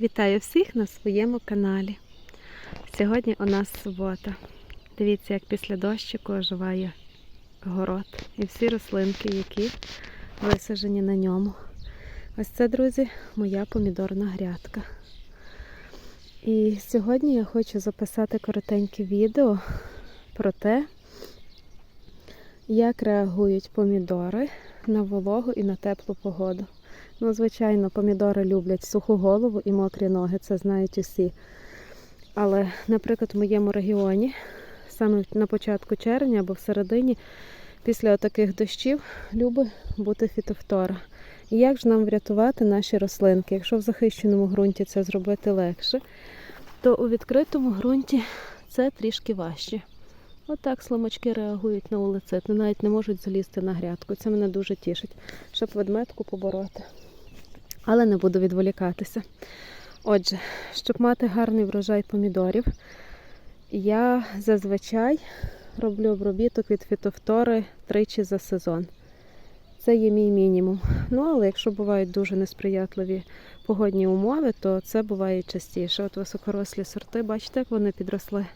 Вітаю всіх на своєму каналі. Сьогодні у нас субота. Дивіться, як після дощику оживає город і всі рослинки, які висаджені на ньому. Ось це, друзі, моя помідорна грядка. І сьогодні я хочу записати коротеньке відео про те, як реагують помідори на вологу і на теплу погоду. Ну, звичайно, помідори люблять суху голову і мокрі ноги, це знають усі. Але, наприклад, в моєму регіоні, саме на початку червня або в середині, після таких дощів любить бути фітофтора. І як ж нам врятувати наші рослинки? Якщо в захищеному ґрунті це зробити легше, то у відкритому ґрунті це трішки важче. Отак слимачки реагують на улицит, навіть не можуть залізти на грядку. Це мене дуже тішить, щоб ведмедку побороти. Але не буду відволікатися. Отже, щоб мати гарний врожай помідорів, я зазвичай роблю обробіток від фітофтори тричі за сезон. Це є мій мінімум. Ну, але якщо бувають дуже несприятливі погодні умови, то це буває частіше. От високорослі сорти, бачите, як вони підросли.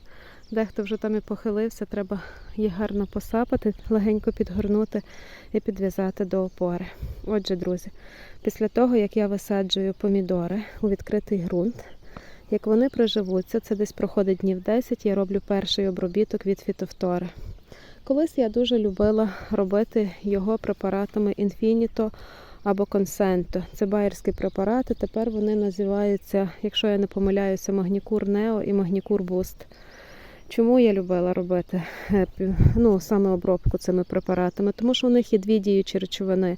Дехто вже там і похилився, треба їх гарно посапати, легенько підгорнути і підв'язати до опори. Отже, друзі, після того, як я висаджую помідори у відкритий ґрунт, як вони приживуться, це десь проходить днів 10, я роблю перший обробіток від фітофтори. Колись я дуже любила робити його препаратами Infinito або Consento. Це байерські препарати. Тепер вони називаються, якщо я не помиляюся, Магнікур Нео і Магнікур Буст. Чому я любила робити ну, саме обробку цими препаратами? Тому що у них є дві діючі речовини.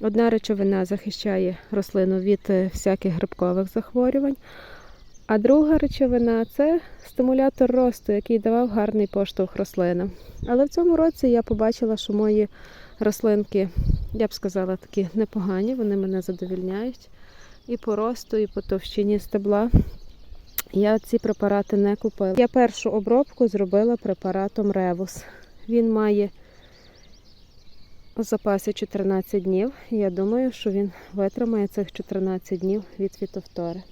Одна речовина захищає рослину від всяких грибкових захворювань, а друга речовина це стимулятор росту, який давав гарний поштовх рослинам. Але в цьому році я побачила, що мої рослинки, я б сказала, такі непогані, вони мене задовільняють і по росту, і по товщині стебла. Я ці препарати не купила. Я першу обробку зробила препаратом Ревус. Він має у запасі 14 днів. Я думаю, що він витримає цих 14 днів від фітофтори.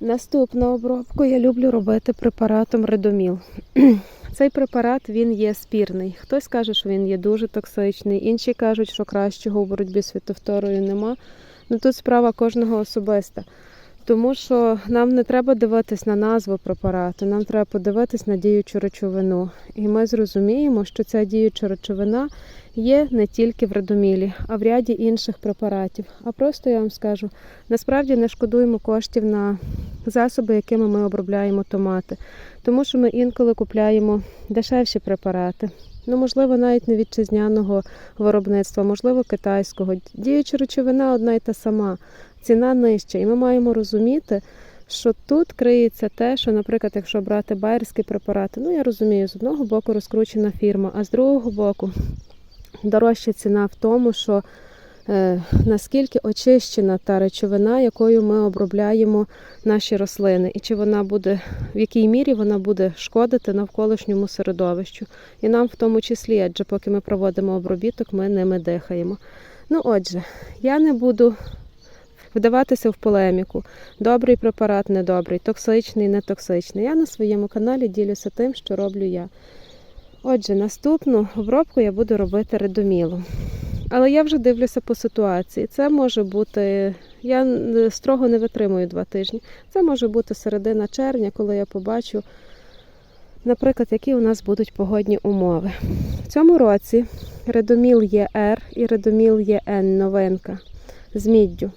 Наступну обробку я люблю робити препаратом Редоміл. Цей препарат він є спірний. Хтось каже, що він є дуже токсичний, інші кажуть, що кращого у боротьбі з фітофторою нема. Ну тут справа кожного особиста. Тому що нам не треба дивитись на назву препарату, нам треба подивитись на діючу речовину. І ми зрозуміємо, що ця діюча речовина є не тільки в редомілі, а в ряді інших препаратів. А просто я вам скажу, насправді не шкодуємо коштів на засоби, якими ми обробляємо томати, тому що ми інколи купляємо дешевші препарати. Ну, можливо, навіть не вітчизняного виробництва, можливо, китайського. Діюча речовина одна й та сама, ціна нижча. І ми маємо розуміти, що тут криється те, що, наприклад, якщо брати байерські препарати, ну я розумію, з одного боку розкручена фірма, а з другого боку дорожча ціна в тому, що наскільки очищена та речовина, якою ми обробляємо наші рослини, і чи вона буде, в якій мірі вона буде шкодити навколишньому середовищу. І нам в тому числі, адже поки ми проводимо обробіток, ми ними дихаємо. Ну, отже, я не буду вдаватися в полеміку. Добрий препарат, недобрий, токсичний, нетоксичний. Я на своєму каналі ділюся тим, що роблю я. Отже, наступну обробку я буду робити редомілом. Але я вже дивлюся по ситуації. Це може бути, я строго не витримую два тижні. Це може бути середина червня, коли я побачу, наприклад, які у нас будуть погодні умови. В цьому році редоміл є Р і редоміл є Н новинка з міддю.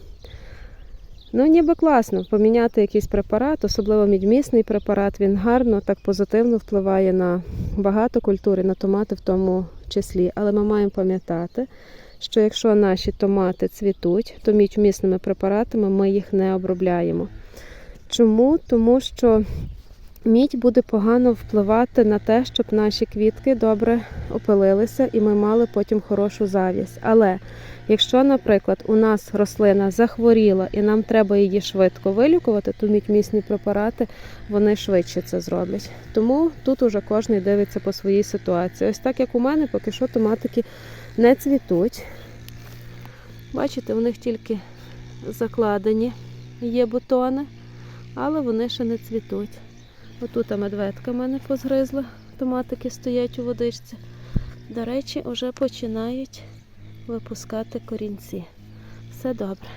Ну, ніби класно поміняти якийсь препарат, особливо мідьмісний препарат, він гарно так позитивно впливає на багато культур і на томати в тому числі. Але ми маємо пам'ятати, що якщо наші томати цвітуть, то мідьмісними препаратами ми їх не обробляємо. Чому? Тому що мідь буде погано впливати на те, щоб наші квітки добре опилилися і ми мали потім хорошу завість. Але Якщо, наприклад, у нас рослина захворіла і нам треба її швидко вилікувати, то мідьмісні препарати вони швидше це зроблять. Тому тут уже кожен дивиться по своїй ситуації. Ось так як у мене, поки що томатики не цвітуть. Бачите, у них тільки закладені є бутони, але вони ще не цвітуть. Отут медведка мене позгризла, томатики стоять у водичці. До речі, вже починають випускати корінці. Все добре.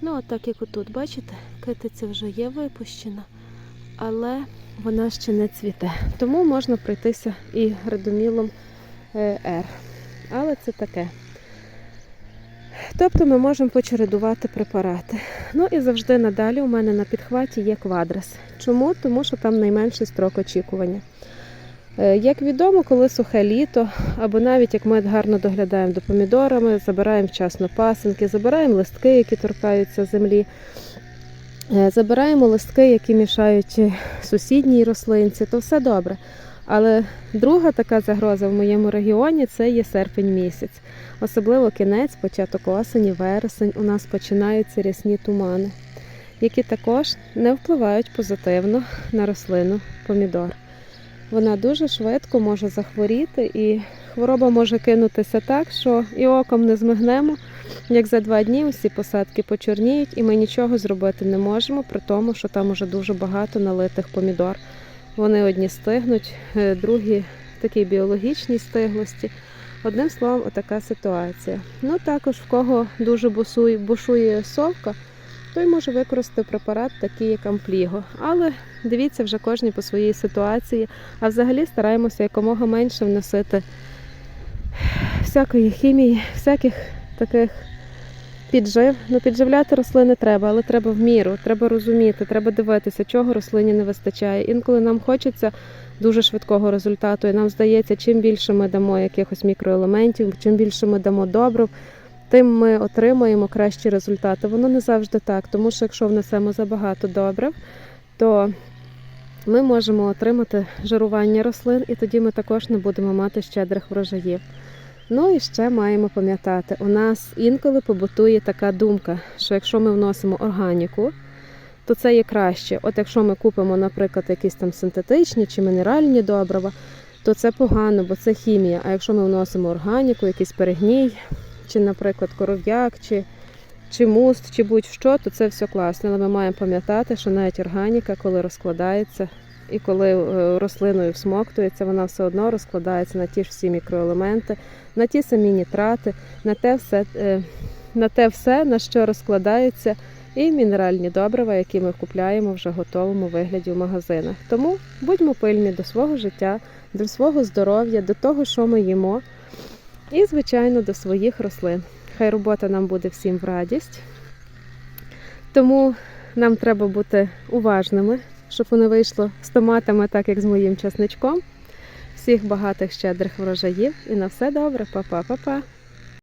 Ну, от так як отут, бачите, китиця вже є випущена, але вона ще не цвіте. Тому можна пройтися і редомілом е, R. Але це таке. Тобто ми можемо почередувати препарати. Ну і завжди надалі у мене на підхваті є квадрес. Чому? Тому що там найменший строк очікування. Е, Як відомо, коли сухе літо, або навіть як ми гарно доглядаємо до помідорами, забираємо вчасно пасинки, забираємо листки, які торкаються землі, е, забираємо листки, які мішають е, сусідній рослинці, то все добре. Але друга така загроза в моєму регіоні це є серпень місяць. Особливо кінець, початок осені, вересень у нас починаються рясні тумани, які також не впливають позитивно на рослину помідор. Вона дуже швидко може захворіти, і хвороба може кинутися так, що і оком не змигнемо, як за два дні усі посадки почорніють, і ми нічого зробити не можемо, при тому, що там уже дуже багато налитих помідор. Вони одні стигнуть, е, другі в такій біологічній стиглості. Одним словом, отака ситуація. Ну також в кого дуже бусує, бушує совка, той може використати препарат, такий як ампліго. Але дивіться вже кожен по своїй ситуації. А взагалі стараємося якомога менше вносити всякої хімії, всяких таких піджив. Ну, підживляти рослини треба, але треба в міру, треба розуміти, треба дивитися, чого рослині не вистачає. Інколи нам хочеться дуже швидкого результату, і нам здається, чим більше ми дамо якихось мікроелементів, чим більше ми дамо добрив, тим ми отримаємо кращі результати. Воно не завжди так, тому що якщо внесемо забагато добрив, то ми можемо отримати жарування рослин, і тоді ми також не будемо мати щедрих врожаїв. Ну і ще маємо пам'ятати, у нас інколи побутує така думка, що якщо ми вносимо органіку, то це є краще. От якщо ми купимо, наприклад, якісь там синтетичні чи мінеральні добрива, то це погано, бо це хімія. А якщо ми вносимо органіку, якийсь перегній, чи, наприклад, коров'як, чи, чи муст, чи будь-що, то це все класно. Але ми маємо пам'ятати, що навіть органіка, коли розкладається і коли е, рослиною всмоктується, вона все одно розкладається на ті ж всі мікроелементи, на ті самі нітрати, на те все, е, на те все, на що розкладаються і мінеральні добрива, які ми купляємо вже в готовому вигляді в магазинах. Тому будьмо пильні до свого життя, до свого здоров'я, до того, що ми їмо, і, звичайно, до своїх рослин. Хай робота нам буде всім в радість. Тому нам треба бути уважними, щоб воно вийшло з томатами, так як з моїм часничком. Всіх багатих щедрих врожаїв і на все добре, Па-па, па-па.